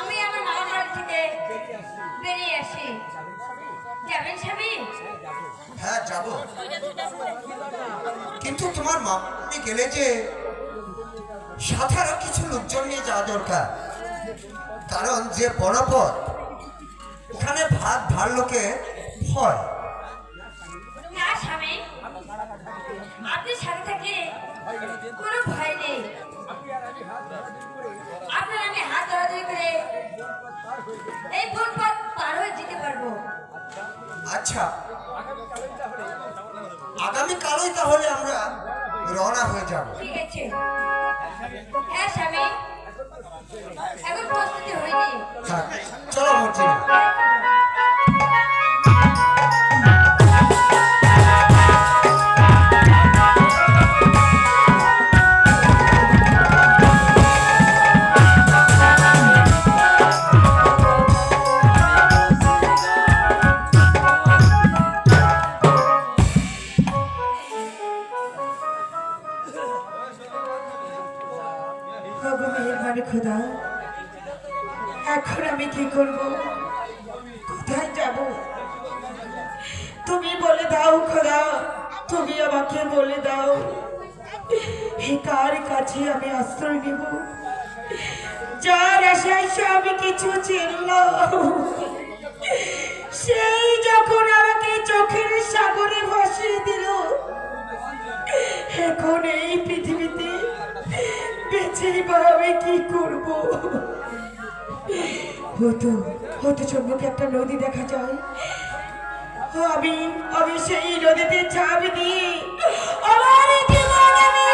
আমি আমার মামার বাড়ি থেকে বেরিয়ে আসি। যাবেন স্বামী? হ্যাঁ যাব। কিন্তু তোমার মামনি গেলে যে আরও কিছু লোকজন নিয়ে যাওয়া দরকার। কারণ যে বনপথ ওখানে ভাত ভার লোকে হয় এই ফুটপাত পার হয়ে যেতে পারব। আচ্ছা। আগামীকালই তাহলে আমরা রওনা হয়ে যাব। ঠিক আছে। হ্যাঁ স্বামী। এখন প্রস্তুতি হয়ে হ্যাঁ চলো মর্জিনা খোদা। এখন আমি কি করব? কোথায় যাব? তুমি বলে দাও খোদা, তুমি আমাকে বলে দাও। হে কার কাছে আমি আশ্রয় নেব? যার আশায় আমি কিছু চিনলাম সেই যখন আমাকে চোখের সাগরে ভাসিয়ে দিল, এখন এই পৃথিবীতে বেঁচে আমি কি করব? হতো হতো চন্দ্রকে একটা নদী দেখা যায়। আমি আমি সেই নদীতে ঝাঁপ দিই আমার জীবন আমি